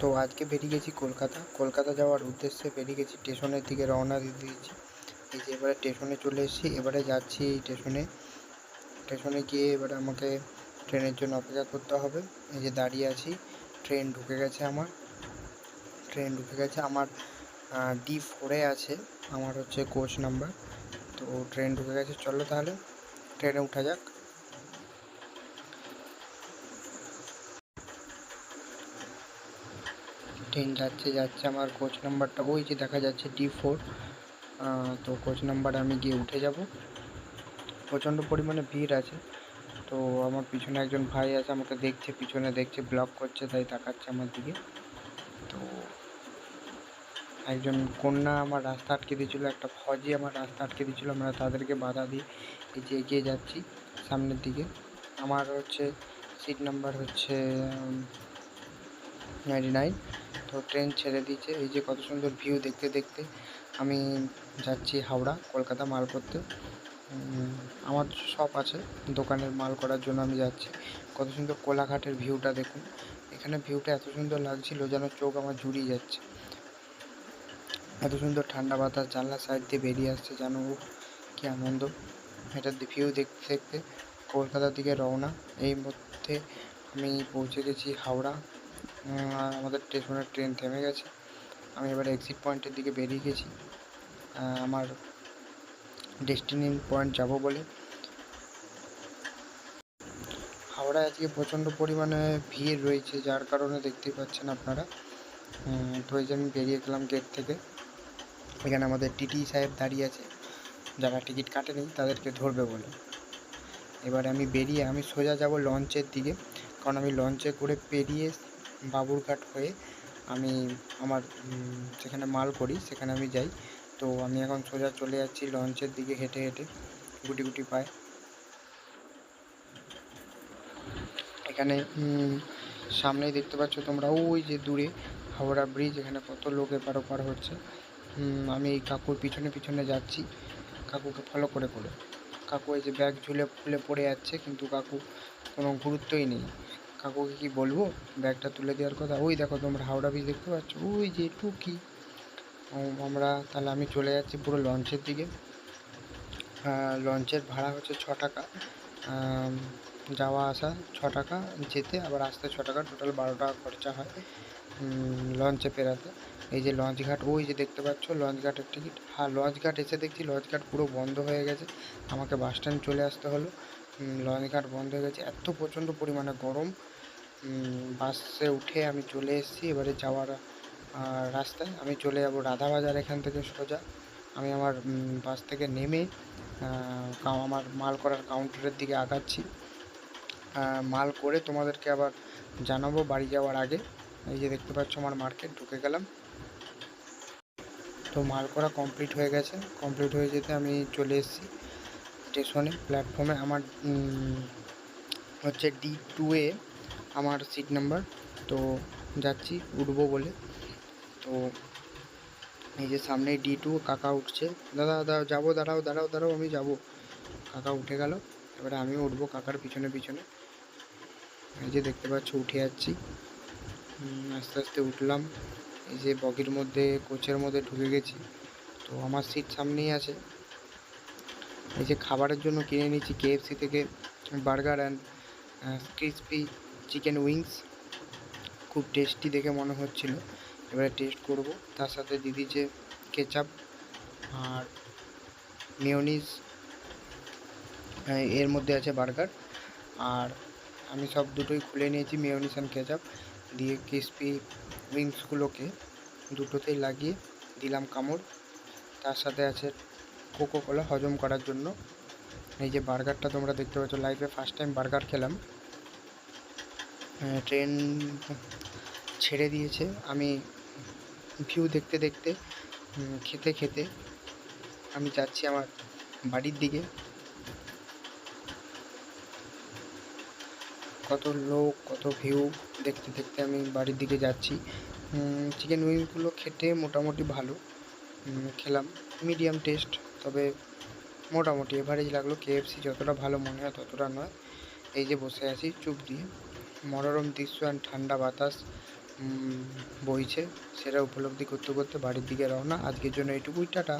তো আজকে বেরিয়ে গেছি কলকাতা। কলকাতা যাওয়ার উদ্দেশ্যে বেরিয়ে গেছি স্টেশনের দিকে রওনা দিয়ে দিয়েছি। এই যে এবারে স্টেশনে চলে এসেছি, এবারে যাচ্ছি স্টেশনে। স্টেশনে গিয়ে এবারে আমাকে ট্রেনের জন্য অপেক্ষা করতে হবে। এই যে দাঁড়িয়ে আছি, ট্রেন ঢুকে গেছে আমার। ট্রেন ঢুকে গেছে আমার ডি ফোরে আছে, আমার হচ্ছে কোচ নাম্বার। তো ট্রেন ঢুকে গেছে, চলো তাহলে। ট্রেনে উঠা যাক। ট্রেন যাচ্ছে যাচ্ছে আমার কোচ নাম্বারটা ওই যে দেখা যাচ্ছে ডি ফোর তো কোচ নাম্বারে আমি গিয়ে উঠে যাব। প্রচণ্ড পরিমাণে ভিড় আছে, তো আমার পিছনে একজন ভাই আছে, আমাকে দেখছে, পিছনে দেখছে ব্লক করছে, তাই তাকাচ্ছে আমার দিকে। তো একজন কন্যা আমার রাস্তা আটকে দিয়েছিল, একটা ফজি আমার রাস্তা আটকে দিয়েছিল, আমরা তাদেরকে বাধা দিয়ে এই যে এগিয়ে যাচ্ছি সামনের দিকে। আমার হচ্ছে সিট নাম্বার হচ্ছে নাইনটি নাইন তো ট্রেন ছেড়ে দিয়েছে। এই যে কত সুন্দর ভিউ দেখতে দেখতে আমি যাচ্ছি হাওড়া, কলকাতা মাল করতে। আমার শপ আছে, দোকানের মাল করার জন্য আমি যাচ্ছি। কত সুন্দর কোলাঘাটের ভিউটা দেখুন। এখানে ভিউটা এত সুন্দর লাগছিল যেন চোখ আমার জুড়িয়ে যাচ্ছে। এত সুন্দর ঠান্ডা বাতাস জানলা সাইড দিয়ে বেরিয়ে আসছে উফ, কী আনন্দ। এটা ভিউ দেখতে দেখতে কলকাতার দিকে রওনা। এই মধ্যে আমি পৌঁছে গেছি হাওড়া। আমাদের স্টেশনের ট্রেন থেমে গেছে। আমি এবার এক্সিট পয়েন্টের দিকে বেরিয়ে গেছি। আমার ডেস্টিনি পয়েন্ট যাব বলে। হাওড়ায় আজকে প্রচণ্ড পরিমাণে ভিড় রয়েছে, যার কারণে দেখতেই পাচ্ছেন আপনারা। তো এই যে আমি বেরিয়ে গেলাম গেট থেকে। এখানে আমাদের টিটি সাহেব দাঁড়িয়ে আছে। যারা টিকিট কাটেনি, তাদেরকে ধরবে বলে। এবারে আমি বেরিয়ে, আমি সোজা যাব লঞ্চের দিকে। কারণ আমি লঞ্চে করে পেরিয়ে বাবুরঘাট হয়ে আমি আমার যেখানে মাল করি সেখানে আমি যাই। তো আমি এখন সোজা চলে যাচ্ছি লঞ্চের দিকে হেঁটে হেঁটে, গুটি গুটি পায়। এখানে সামনেই দেখতে পাচ্ছ তোমরা ওই যে দূরে হাওড়া ব্রিজ, এখানে কত লোক এপার ওপার হচ্ছে। আমি এই কাকুর পিছনে পিছনে যাচ্ছি। কাকুকে ফলো করে করে। কাকু এই যে ব্যাগ ঝুলে ফুলে পড়ে যাচ্ছে, কিন্তু কাকু কোনো গুরুত্বই নেই। কাকুকে কি বলব? ব্যাগটা তুলে দেওয়ার কথা? ওই দেখো তোমরা হাওড়া ব্রিজ দেখতে পাচ্ছ? ওই যে টুকি। আমরা তাহলে আমি চলে যাচ্ছি পুরো লঞ্চের দিকে। লঞ্চের ভাড়া হচ্ছে ছ টাকা। যাওয়া আসা ছ টাকা, যেতে আবার আসতে ছ টাকা। টোটাল বারো টাকা খরচা হয় লঞ্চে পেরাতে। এই যে লঞ্চ ঘাট, ওই যে দেখতে পাচ্ছ লঞ্চ ঘাটের টিকিট। হ্যাঁ লঞ্চ ঘাট এসে দেখছি, লঞ্চ ঘাট পুরো বন্ধ হয়ে গেছে। আমাকে বাস স্ট্যান্ড চলে আসতে হলো। লঞ্চ ঘাট বন্ধ হয়ে গেছে। এত প্রচণ্ড পরিমাণে গরম। বাসে উঠে আমি চলে এসেছি। এবারে যাওয়ার রাস্তায় আমি চলে যাব রাধাবাজার এখান থেকে সোজা। আমি আমার বাস থেকে নেমে আমার মাল করার কাউন্টারের দিকে আগাচ্ছি। মাল করে তোমাদেরকে আবার জানাব বাড়ি যাওয়ার আগে। এই যে দেখতে পাচ্ছ আমার মার্কেট, ঢুকে গেলাম। তো মাল করা কমপ্লিট হয়ে গেছে। কমপ্লিট হয়ে যেতে আমি চলে এসেছি। স্টেশনে প্ল্যাটফর্মে আমার হচ্ছে ডি টু এ আমার সিট নাম্বার তো যাচ্ছি, উঠবো বলে। তো এই যে সামনে ডি টু কাকা উঠছে। দাদা দাদা, যাব, দাঁড়াও দাঁড়াও দাঁড়াও, আমি যাব। কাকা উঠে গেল। এবারে আমিও উঠবো কাকার পিছনে পিছনে। এই যে দেখতে পাচ্ছ, উঠে যাচ্ছি। আস্তে আস্তে উঠলাম। এই যে বগির মধ্যে, কোচের মধ্যে ঢুকে গেছি। তো আমার সিট সামনেই আছে। এই যে খাবারের জন্য কিনে নিয়েছি কেএফসি থেকে burger and crispy chicken wings. খুব টেস্টি দেখে মনে হচ্ছিল। এবারে টেস্ট করব। তার সাথে দিদি যে কেচাপ আর মেয়নিজ এর মধ্যে আছে বার্গার। আর আমি সব দুটোই খুলে নিয়েছি, মেয়নিজ অ্যান্ড কেচাপ। দিয়ে ক্রিসপি উইংসগুলোকে দুটোতেই লাগিয়ে দিলাম কামড়। তার সাথে আছে কোকো কোলা হজম করার জন্য। এই যে বার্গারটা তোমরা দেখতে পাচ্ছ লাইফে ফার্স্ট টাইম বার্গার খেলাম। ট্রেন ছেড়ে দিয়েছে। আমি ভিউ দেখতে দেখতে খেতে খেতে আমি যাচ্ছি আমার বাড়ির দিকে। কত লোক, কত ভিউ দেখতে দেখতে আমি বাড়ির দিকে যাচ্ছি। চিকেন উইংগুলো খেতে মোটামুটি ভালো। খেলাম। মিডিয়াম টেস্ট তবে মোটামুটি এভারেজ লাগল কেএফসি যতটা ভালো মনে হয় ততটা নয়। এই যে বসে আছি, চুপ দিয়ে। মনোরম দৃশ্য অ্যান্ড ঠান্ডা বাতাস বইছে। সেটা উপলব্ধি করতে করতে বাড়ির দিকে রওনা। আজকের জন্য এইটুকুই। টাটা।